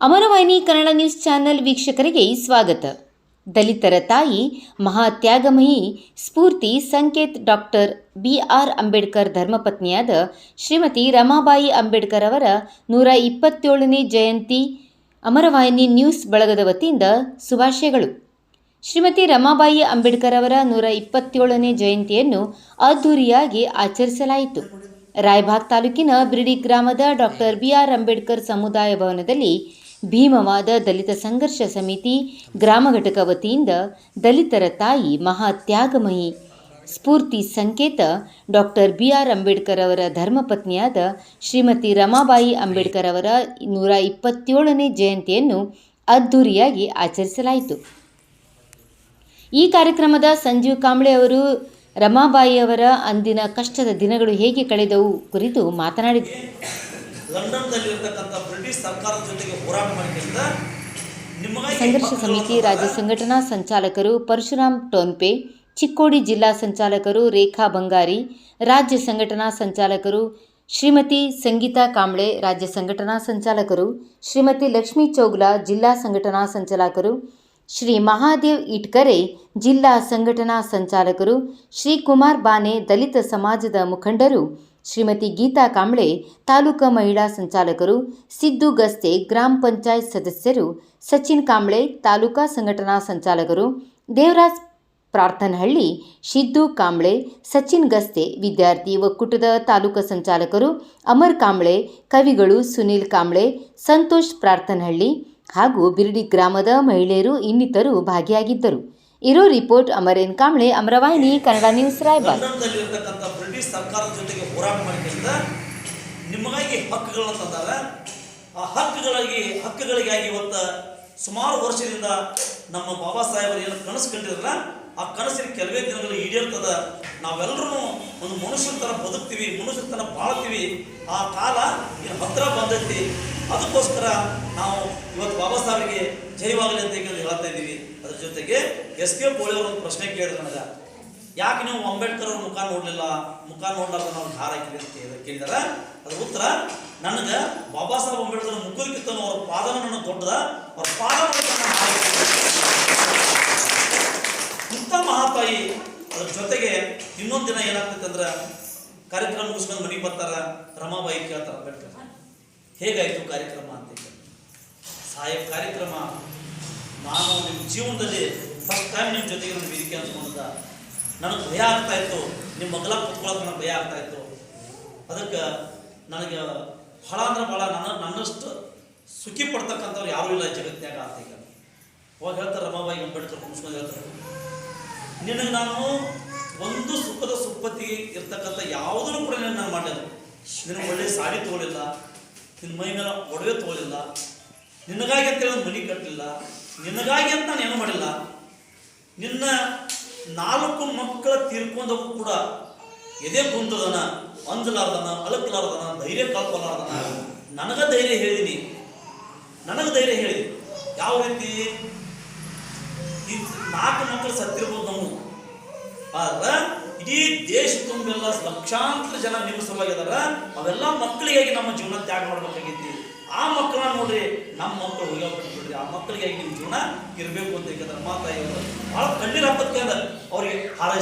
ಅಮರವಾಹಿನಿ Kannada news channel ವೀಕ್ಷಕರಿಗೆ ಸ್ವಾಗತ. ದಲಿತರ ತಾಯಿ ಮಹಾತ್ಯಾಗಮಯಿ, ಸ್ಫೂರ್ತಿ ಸಂಕೇತ್ ಡಾಕ್ಟರ್ ಬಿ ಆರ್ ಅಂಬೇಡ್ಕರ್ ಧರ್ಮಪತ್ನಿಯಾದ ಶ್ರೀಮತಿ ರಮಾಬಾಯಿ ಅಂಬೇಡ್ಕರ್ ಅವರ ನೂರ ಇಪ್ಪತ್ತೇಳನೇ ಜಯಂತಿ ಅಮರವಾಹಿನಿ ನ್ಯೂಸ್ ಬಳಗದ ವತಿಯಿಂದ ಶುಭಾಶಯಗಳು. ಶ್ರೀಮತಿ ರಮಾಬಾಯಿ ಅಂಬೇಡ್ಕರ್ ಅವರ ನೂರ ಇಪ್ಪತ್ತೇಳನೇ ಜಯಂತಿಯನ್ನು ಅದ್ಧೂರಿಯಾಗಿ ಆಚರಿಸಲಾಯಿತು. ರಾಯಬಾಗ್ ತಾಲೂಕಿನ ಬ್ರಿಡಿ ಗ್ರಾಮದ ಡಾಕ್ಟರ್ ಬಿ ಆರ್ ಅಂಬೇಡ್ಕರ್ ಸಮುದಾಯ ಭವನದಲ್ಲಿ ಭೀಮವಾದ ದಲಿತ ಸಂಘರ್ಷ ಸಮಿತಿ ಗ್ರಾಮ ಘಟಕ ವತಿಯಿಂದ ದಲಿತರ ತಾಯಿ ಮಹಾತ್ಯಾಗಮಯಿ ಸ್ಫೂರ್ತಿ ಸಂಕೇತ ಡಾಕ್ಟರ್ ಬಿ ಆರ್ ಅಂಬೇಡ್ಕರ್ ಅವರ ಧರ್ಮಪತ್ನಿಯಾದ ಶ್ರೀಮತಿ ರಮಾಬಾಯಿ ಅಂಬೇಡ್ಕರ್ ಅವರ ನೂರ ಇಪ್ಪತ್ತೇಳನೇ ಜಯಂತಿಯನ್ನು ಅದ್ಧೂರಿಯಾಗಿ ಆಚರಿಸಲಾಯಿತು. ಈ ಕಾರ್ಯಕ್ರಮದ ಸಂಜೀವ್ ಕಾಂಬ್ಳೆ ಅವರು ರಮಾಬಾಯಿ ಅವರ ಅಂದಿನ ಕಷ್ಟದ ದಿನಗಳು ಹೇಗೆ ಕಳೆದವು ಕುರಿತು ಮಾತನಾಡಿದರು. ಲಂಡನ್ದಲ್ಲಿರ್ತಕ್ಕಂಥ ಬ್ರಿಟಿಷ್ ಸರ್ಕಾರದ ಜೊತೆಗೆ ಹೋರಾಟ ಮಾಡಿದ್ದರಿಂದ ಸಂಘರ್ಷ ಸಮಿತಿ ರಾಜ್ಯ ಸಂಘಟನಾ ಸಂಚಾಲಕರು ಪರಶುರಾಮ್ ಟೋನ್ಪೆ ಚಿಕ್ಕೋಡಿ ಜಿಲ್ಲಾ ಸಂಚಾಲಕರು ರೇಖಾ ಬಂಗಾರಿ ರಾಜ್ಯ ಸಂಘಟನಾ ಸಂಚಾಲಕರು ಶ್ರೀಮತಿ ಸಂಗೀತಾ ಕಾಂಬ್ಳೆ ರಾಜ್ಯ ಸಂಘಟನಾ ಸಂಚಾಲಕರು ಶ್ರೀಮತಿ ಲಕ್ಷ್ಮೀ ಚೌಗ್ಲಾ ಜಿಲ್ಲಾ ಸಂಘಟನಾ ಸಂಚಾಲಕರು ಶ್ರೀ ಮಹಾದೇವ್ ಇಟ್ಕರೆ ಜಿಲ್ಲಾ ಸಂಘಟನಾ ಸಂಚಾಲಕರು ಶ್ರೀ ಕುಮಾರ್ ಬಾನೆ ದಲಿತ ಸಮಾಜದ ಮುಖಂಡರು ಶ್ರೀಮತಿ ಗೀತಾ ಕಾಂಬ್ಳೆ ತಾಲೂಕಾ ಮಹಿಳಾ ಸಂಚಾಲಕರು, ಸಿದ್ದು ಗಸ್ತೆ ಗ್ರಾಮ ಪಂಚಾಯತ್ ಸದಸ್ಯರು, ಸಚಿನ್ ಕಾಂಬ್ಳೆ ತಾಲೂಕಾ ಸಂಘಟನಾ ಸಂಚಾಲಕರು, ದೇವರಾಜ್ ಪ್ರಾರ್ಥನಹಳ್ಳಿ, ಸಿದ್ದು ಕಾಂಬ್ಳೆ, ಸಚಿನ್ ಗಸ್ತೆ ವಿದ್ಯಾರ್ಥಿ ಒಕ್ಕೂಟದ ತಾಲೂಕಾ ಸಂಚಾಲಕರು, ಅಮರ್ ಕಾಂಬ್ಳೆ, ಕವಿಗಳು ಸುನೀಲ್ ಕಾಂಬ್ಳೆ, ಸಂತೋಷ್ ಪ್ರಾರ್ಥನಹಳ್ಳಿ ಹಾಗೂ ಬಿರುಡಿ ಗ್ರಾಮದ ಮಹಿಳೆಯರು ಇನ್ನಿತರು ಭಾಗಿಯಾಗಿದ್ದರು. ಇರೋ ರಿಪೋರ್ಟ್ ಅಮರೇನ್ ಕಾಂಬ್ಳೆ ಅಮರವಾಹಿನಿ, ಕನ್ನಡ ನ್ಯೂಸ್ ರಾಯಬಾಗ್ ಬ್ರಿಟಿಷ್ ಸರ್ಕಾರದ ಜೊತೆಗೆ ಹೋರಾಟ ಮಾಡಿದಂತ ನಿಮಗಾಗಿ ಹಕ್ಕುಗಳನ್ನ ತಂದಾಗ ಆ ಹಕ್ಕುಗಳಿಗೆ, ಹಕ್ಕುಗಳಿಗಾಗಿ ಇವತ್ತು ಸುಮಾರು ವರ್ಷದಿಂದ ನಮ್ಮ ಬಾಬಾ ಸಾಹೇಬರು ಏನು ಕನಸು ಕಂಡಿರಲ್ಲ ಆ ಕನಸಿನ ಕೆಲವೇ ದಿನಗಳು ಈಡೇರ್ತದ. ನಾವೆಲ್ಲರೂ ಒಂದು ಮನುಷ್ಯನ ಥರ ಬದುಕ್ತೀವಿ, ಮನುಷ್ಯನ ಥರ ಬಾಳ್ತೀವಿ. ಆ ಕಾಲ ಏನು ಹತ್ರ ಬಂದೈತಿ. ಅದಕ್ಕೋಸ್ಕರ ನಾವು ಇವತ್ತು ಬಾಬಾ ಸಾಹೇಬರಿಗೆ ಜಯವಾಗಲಿ ಅಂತ ಹೇಳ್ತಾ ಇದ್ದೀವಿ. ಅದ್ರ ಜೊತೆಗೆ ಎಸ್ ಕೆ ಪೋಳಿ ಅವರು ಒಂದು ಪ್ರಶ್ನೆ ಕೇಳಿದ್ರು ನನಗೆ. ಯಾಕೆ ನೀವು ಅಂಬೇಡ್ಕರ್ ಅವ್ರ ಮುಖ ನೋಡ್ಲಿಲ್ಲ? ಮುಖ ನೋಡ್ಲಾರ್ದ ನಾವು ಧಾರ ಅಂತ ಕೇಳಿ- ಕೇಳಿದಾರ. ಅದ್ರ ಉತ್ತರ, ನನಗೆ ಬಾಬಾ ಸಾಹೇಬ್ ಅಂಬೇಡ್ಕರ್ ಮುಖದಕ್ಕಿಂತ ಅವ್ರ ಪಾದನ ನನಗೆ ದೊಡ್ಡದ. ಅವ್ರ ಪಾದ ಇಂಥ ಮಹಾತಾಯಿ ಅದ್ರ ಜೊತೆಗೆ ಇನ್ನೊಂದು ದಿನ ಏನಾಗ್ತೈತೆ ಅಂದ್ರೆ ಕಾರ್ಯಕ್ರಮ ಮುಗಿಸ್ಕೊಂಡು ಮನೆಗೆ ಬರ್ತಾರ. ರಮಾಬಾಯಿ ಕೇಳ್ತಾರ ಅಂಬೇಡ್ಕರ್. ಹೇಗಾಯ್ತು ಕಾರ್ಯಕ್ರಮ ಅಂತ. ಸಾಹೇಬ್ ಕಾರ್ಯಕ್ರಮ ನಾನು ನಿಮ್ಮ ಜೀವನದಲ್ಲಿ ಫಸ್ಟ್ ಟೈಮ್ ನಿಮ್ಮ ಜೊತೆಗೆ ನನ್ನ ವೇದಿಕೆ ಹಂಚ್ಕೊಂಡದ ನನಗೆ ಭಯ ಆಗ್ತಾ ಇತ್ತು. ನಿಮ್ಮ ಮಗಳ ಕುತ್ಕೊಳ್ಳೋಕೆ ನನಗೆ ಭಯ ಆಗ್ತಾ ಇತ್ತು. ಅದಕ್ಕೆ ನನಗೆ ಬಹಳ ಅಂದ್ರೆ ಭಾಳ ನನ್ನ ನನ್ನಷ್ಟು ಸುಖಿ ಪಡ್ತಕ್ಕಂಥವ್ರು ಯಾರೂ ಇಲ್ಲ ಜಗತ್ತಿನಾಗ ಅಂತ ಈಗ. ಅವಾಗ ಹೇಳ್ತಾರೆ ರಮಾಬಾಯಿ ಅಂಬೇಡ್ಕರ್ ಕುಣಿಸ್ಕೊಂಡು ಹೇಳ್ತಾರೆ. ನಿನಗೆ ನಾನು ಒಂದು ಸುಖದ ಸುಪ್ಪತ್ತಿ ಇರ್ತಕ್ಕಂಥ ಯಾವುದನ್ನು ಕೂಡ ನೀನು ಮಾಡಿಲ್ಲ ನಿನಗೆ ಒಳ್ಳೆ ಸಾರಿ ತಗೊಳ್ಳಿಲ್ಲ ನಿನ್ನ ಮೈ ಮೇಲೆ ಒಡವೆ ತಗೊಳ್ಳಿಲ್ಲ ನಿನಗಾಗಿ ಅಂತೇಳಿ ಮನೆ ಕಟ್ಟಲಿಲ್ಲ ನಿನಗಾಗಿ ಅಂತ ನಾನು ಏನು ಮಾಡಿಲ್ಲ. ನಿನ್ನ ನಾಲ್ಕು ಮಕ್ಕಳ ತೀರ್ಕೊಂಡವು ಕೂಡ ಎದೆ ಕುಂತದನ ಅಂಜಲಾರ್ದನ, ಅಲಕ್ಲಾರ್ದನ, ಧೈರ್ಯ ಕಲ್ಪಲಾರ್ದನ ನನಗ ಧೈರ್ಯ ಹೇಳಿದೀನಿ. ನನಗೆ ಧೈರ್ಯ ಹೇಳಿದೆ. ಯಾವ ರೀತಿ? ಈ ನಾಲ್ಕು ಮಕ್ಕಳು ಸತ್ತಿರ್ಬೋದು ನಾವು ಆದ್ರೆ ಇಡೀ ದೇಶ ತುಂಬೆಲ್ಲ ಲಕ್ಷಾಂತರ ಜನ ಅದಾರ ಅವೆಲ್ಲ ಮಕ್ಕಳಿಗಾಗಿ ನಮ್ಮ ಜೀವನ ತ್ಯಾಗ ಮಾಡ್ಬೇಕಾಗೈತಿ ಆ ಮಕ್ಕಳ ನೋಡ್ರಿ ನಮ್ಮ ಮಕ್ಕಳು ಹೋಗ್ಯಾಬಿಟ್ಟು ಬಿಡ್ರಿ ಆ ಮಕ್ಕಳಿಗಾಗಿ ನಿಮ್ಮ ಜೀವನ ಇರಬೇಕು ಅಂತ ಯಾಕಂದ್ರೆ ಮಾತಾಯಿ ಅವರು. ಭಾಳ ಕಣ್ಣೀರು ಹಾಕತ್ತೆ ಅವ್ರಿಗೆ ಹಾರೈಸ್ತಾರೆ